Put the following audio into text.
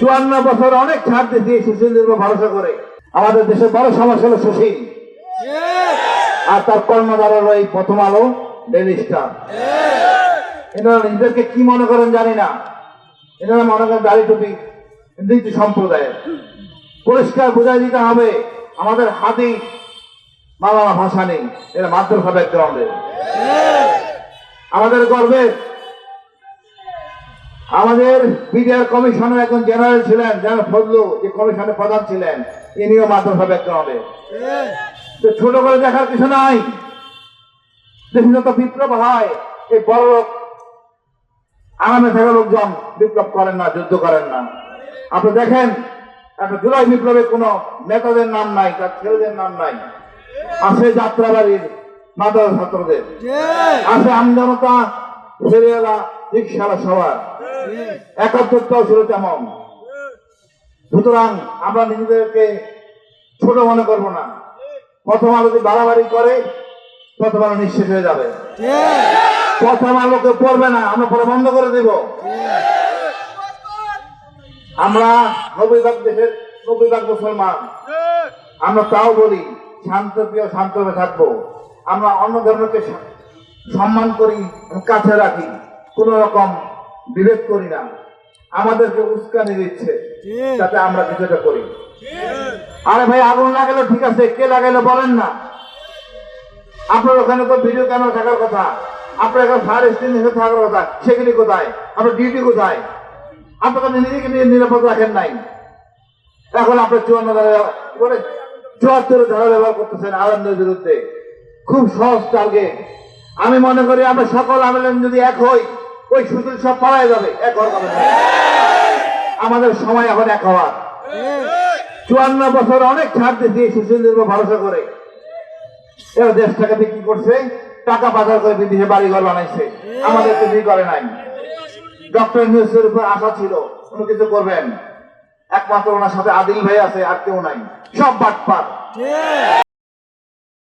চুয়ান্ন বছর অনেক ছাড় এই সুশীলদের ভরসা করে। আমাদের দেশের বড় সমস্যা হলো সুশীল। আর তার কর্মধার হলো এই প্রথম আলো ডেলি এনারা নিজেদেরকে কি মনে করেন জানি না। এনারা মনে করেন দাড়ি টুপি, নীতি সম্প্রদায়ের। পরিষ্কার বুঝাই দিতে হবে, আমাদের হাতি মালানা ভাষা নেই। এরা মাদ্রাসা ব্যাকগ্রাউন্ডের আমাদের গর্বের আমাদের বিডিআর কমিশনের একজন জেনারেল ছিলেন জেনারেল ফজলু যে কমিশনের প্রধান ছিলেন ইনিও মাদ্রাসা ব্যাকগ্রাউন্ডে তো ছোট করে দেখার কিছু নাই। দেশে যত বিপ্লব হয় এই বড় লোক আরামে থাকা লোকজন বিপ্লব করেন না যুদ্ধ করেন না। আপনি দেখেন একটা জুলাই বিপ্লবে কোনো নেতাদের নাম নাই তার ছেলেদের নাম নাই। আছে যাত্রাবাড়ির মাদ্রাসা ছাত্রদের। আছে আমজনতা ফেরিয়ালা রিক্সালা সবার। একাত্তরটাও ছিল তেমন। সুতরাং আমরা নিজেদেরকে ছোট মনে করব না। প্রথম আলো যদি বাড়াবাড়ি করে, প্রথম আলো নিঃশেষ হয়ে যাবে। প্রথম আলোকে পড়বে না, আমরা পরে বন্ধ করে দেব। আমরা নব্বই ভাগ দেশের নব্বই ভাগ মুসলমান। আমরা তাও বলি, শান্ত প্রিয় শান্তভাবে থাকব। আমরা অন্য ধর্মকে সম্মান করি, কাছে রাখি। কোন রকম বিভেদ করি না। আমাদেরকে উস্কানি দিচ্ছে। যাতে আমরা কিছুটা করি। আরে ভাই আগুন লাগালো ঠিক আছে কে লাগাইলো বলেন না। আপনার ওখানে তো ভিডিও ক্যামেরা থাকার কথা। আপনার এখানে ফায়ার এক্সটিংশন থাকার কথা। সেগুলি কোথায়? আপনার ডিউটি কোথায়? আপনার নিজেকে নিরাপদ রাখেন নাই। এখন আপনার চুয়ান্ন ধারা করে চুয়াত্তর ধারা ব্যবহার করতেছেন আনন্দের বিরুদ্ধে। খুব সহজ টার্গেট আমি মনে করি আমরা সকল আন্দোলন যদি এক হই ওই সুযোগ সব পালাই যাবে। এক আমাদের সময় এখন এক হওয়ার। চুয়ান্ন বছর অনেক ছাড় এই সুশীলদের উপর ভরসা করে। এরা দেশটাকে বিক্রি করছে, টাকা বাজার করে বিদেশে বাড়িঘর বানাইছে। আমাদের বিক্রি করে নাই। ডক্টর নিউজের উপর আশা ছিল, কোনো কিছু করবেন। একমাত্র ওনার সাথে আদিল ভাই আছে আর কেউ নাই। সব বাটপার।